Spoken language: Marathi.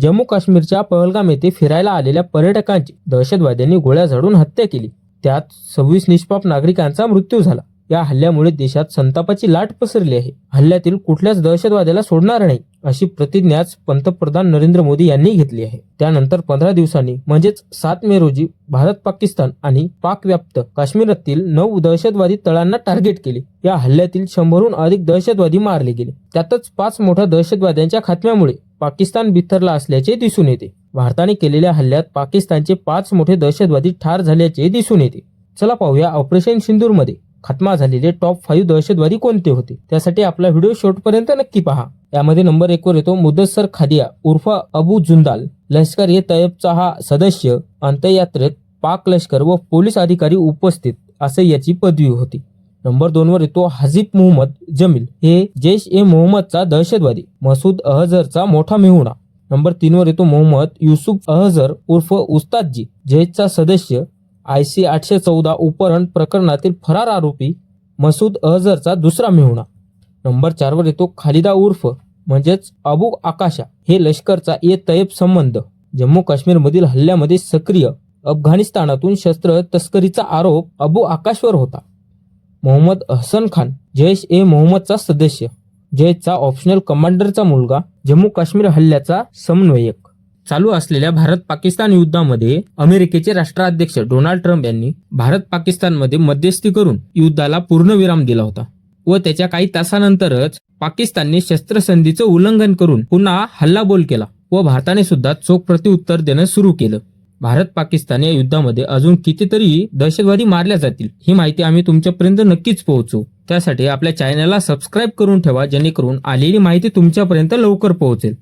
जम्मू काश्मीरच्या पहलगाम येथे फिरायला आलेल्या पर्यटकांची दहशतवाद्यांनी गोळ्या झाडून हत्या केली. त्यात सव्वीस निष्पाप नागरिकांचा मृत्यू झाला. या हल्ल्यामुळे देशात संतापाची लाट पसरली आहे. हल्ल्यातील कुठल्याच दहशतवाद्याला सोडणार नाही अशी प्रतिज्ञाच पंतप्रधान नरेंद्र मोदी यांनी घेतली आहे. त्यानंतर पंधरा दिवसांनी म्हणजेच सात मे रोजी भारत पाकिस्तान आणि पाक व्याप्त काश्मीरातील नऊ दहशतवादी तळांना टार्गेट केले. या हल्ल्यातील शंभरहून अधिक दहशतवादी मारले गेले. त्यातच पाच मोठ्या दहशतवाद्यांच्या खात्म्यामुळे पाकिस्तान बिथरला असल्याचे दिसून येते. भारताने केलेल्या हल्ल्यात पाकिस्तानचे पाच मोठे दहशतवादी ठार झाल्याचे दिसून येते. चला पाहूया ऑपरेशन सिंदूरमध्ये. खात्मा झालेले टॉप फाईव्ह दहशतवादी कोणते होते? त्यासाठी आपला व्हिडिओ शेवटपर्यंत नक्की पहा. यामध्ये नंबर एक वर येतो मुदस्सर खादिया उर्फ अबू जुंदाल. लष्कर ए तयबचा हा सदस्य अंत्ययात्रेत पाक लष्कर व पोलीस अधिकारी उपस्थित असे याची पदवी होती. नंबर दोन वर येतो हजीब मोहम्मद जमील. हे जैश ए मोहम्मदचा दहशतवादी मसूद अहझरचा मोठा मेहुणा. नंबर तीन वर येतो मोहम्मद युसुफ अहझर उर्फ उस्तादजी जैशचा सदस्य आय सी आठशे चौदा उपहरण प्रकरणातील फरार आरोपी मसूद अहझरचा दुसरा मेहुणा. नंबर चारवर येतो खालिदा उर्फ म्हणजेच अबू आकाशा हे लष्करचा ए तयब संबंध. जम्मू काश्मीरमधील हल्ल्यामध्ये सक्रिय अफगाणिस्तानातून शस्त्र तस्करीचा आरोप अबू आकाशवर होता. मोहम्मद अहसन खान जैश ए. मोहम्मदचा सदस्य जैशचा ऑप्शनल कमांडरचा मुलगा जम्मू काश्मीर हल्ल्याचा समन्वयक. चालू असलेल्या भारत पाकिस्तान युद्धामध्ये अमेरिकेचे राष्ट्राध्यक्ष डोनाल्ड ट्रम्प यांनी भारत पाकिस्तानमध्ये मध्यस्थी करून युद्धाला पूर्णविराम दिला होता व त्याच्या काही तासानंतरच पाकिस्तानने शस्त्रसंधीचं उल्लंघन करून पुन्हा हल्लाबोल केला व भारताने सुद्धा चोख प्रत्युत्तर देणं सुरू केलं. भारत पाकिस्तान या युद्धामध्ये अजून कितीतरी दहशतवादी मारल्या जातील ही माहिती आम्ही तुमच्यापर्यंत नक्कीच पोहोचू. त्यासाठी आपल्या चॅनलला सबस्क्राईब करून ठेवा जेणेकरून आलेली माहिती तुमच्यापर्यंत लवकर पोहोचेल.